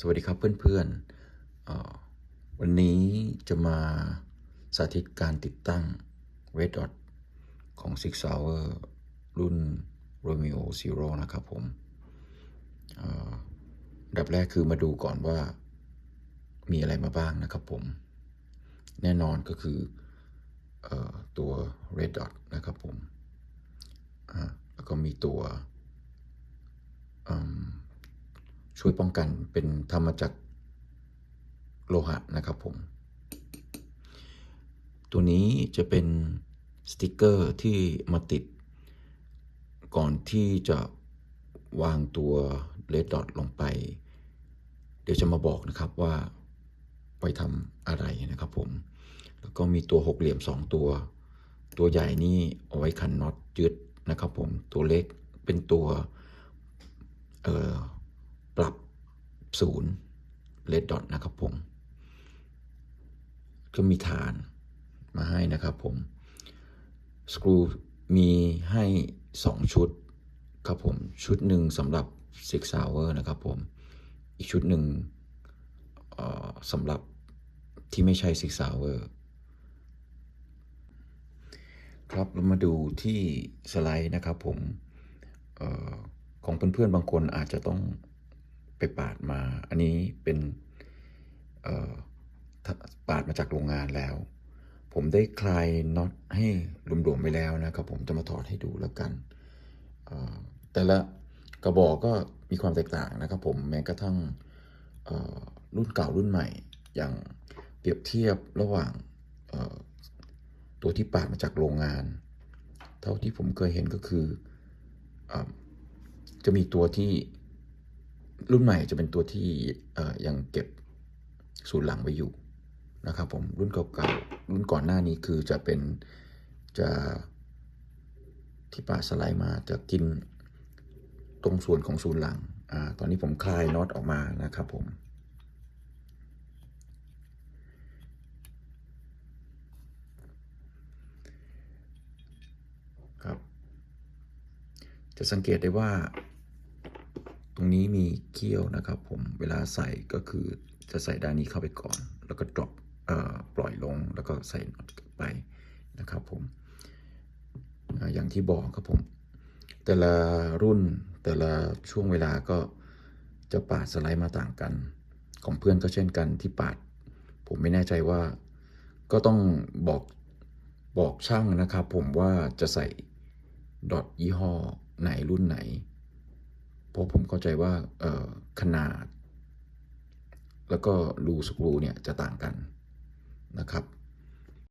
สวัสดีครับเพื่อนๆ วันนี้จะมาสาธิตการติดตั้ง Red Dot ของ Six Hour รุ่น Romeo Zero นะครับผมอันดับแรกคือมาดูก่อนว่ามีอะไรมาบ้างนะครับผม แน่นอนก็คืออตัว Red Dot นะครับผม แล้วก็มีตัว อืม ช่วยป้องกันเป็นทำมาจากโลหะนะครับผม ตัวนี้จะเป็นสติกเกอร์ที่มาติด ก่อนที่จะวางตัวเลดดอทลงไป เดี๋ยวจะมาบอกนะครับว่าไว้ทำอะไรนะครับผม แล้วก็มีตัวหกเหลี่ยมสองตัว ตัวใหญ่นี่เอาไว้ขันน็อตยึดนะครับผม ตัวเล็กเป็นตัว 0 Red Dot นะครับผม ก็มีฐานมาให้นะครับผมสกรูมีให้ 2 ชุดครับผม ชุดหนึ่งสำหรับ six hour นะครับผม อีกชุดหนึ่งสำหรับที่ไม่ใช่ six hour ครับเรามาดูที่สไลด์นะครับผมออของเพื่อนๆบางคนอาจจะต้อง ปปาดมา อันนี้เป็นปาดมาจากโรงงานแล้ว ผมได้คลายน็อตให้รวมๆไปแล้วนะครับ ผมจะมาถอดให้ดูแล้วกัน แต่ละกระบอกก็มีความแตกต่างนะครับ ผมแม้กระทั่งรุ่นเก่ารุ่นใหม่ อย่างเปรียบเทียบระหว่างตัวที่ปาดมาจากโรงงาน เท่าที่ผมเคยเห็นก็คืออจะมีตัวที่ รุ่นใหม่จะเป็นตัวที่ยังเก็บศูนย์หลังไว้อยู่นะครับผมรุ่นเก่าๆรุ่นก่อนหน้านี้คือจะเป็นจะที่ปาสไลด์มาจะกินตรงส่วนของศูนย์หลังอ่าตอนนี้ผมคลายน็อตออกมานะครับผมครับ จะสังเกตได้ว่า ตรงนี้มีเขี้ยวนะครับผม เวลาใส่ก็คือจะใส่ด้านนี้เข้าไปก่อน แล้วก็ drop เอ่อปล่อยลงแล้วก็ใส่น็อตไปนะครับผมอ่าอย่างที่บอกครับผม แต่ละรุ่นแต่ละช่วงเวลาก็จะปาดสไลด์มาต่างกัน ของเพื่อนก็เช่นกันที่ปาด ผมไม่แน่ใจว่าก็ต้องบอกบอกช่างนะครับผมว่าจะใส่ดอทยี่ห้อไหนรุ่นไหน เพราะผมเข้าใจว่าขนาด แล้วก็รูสกรูเนี่ยจะต่างกันนะครับ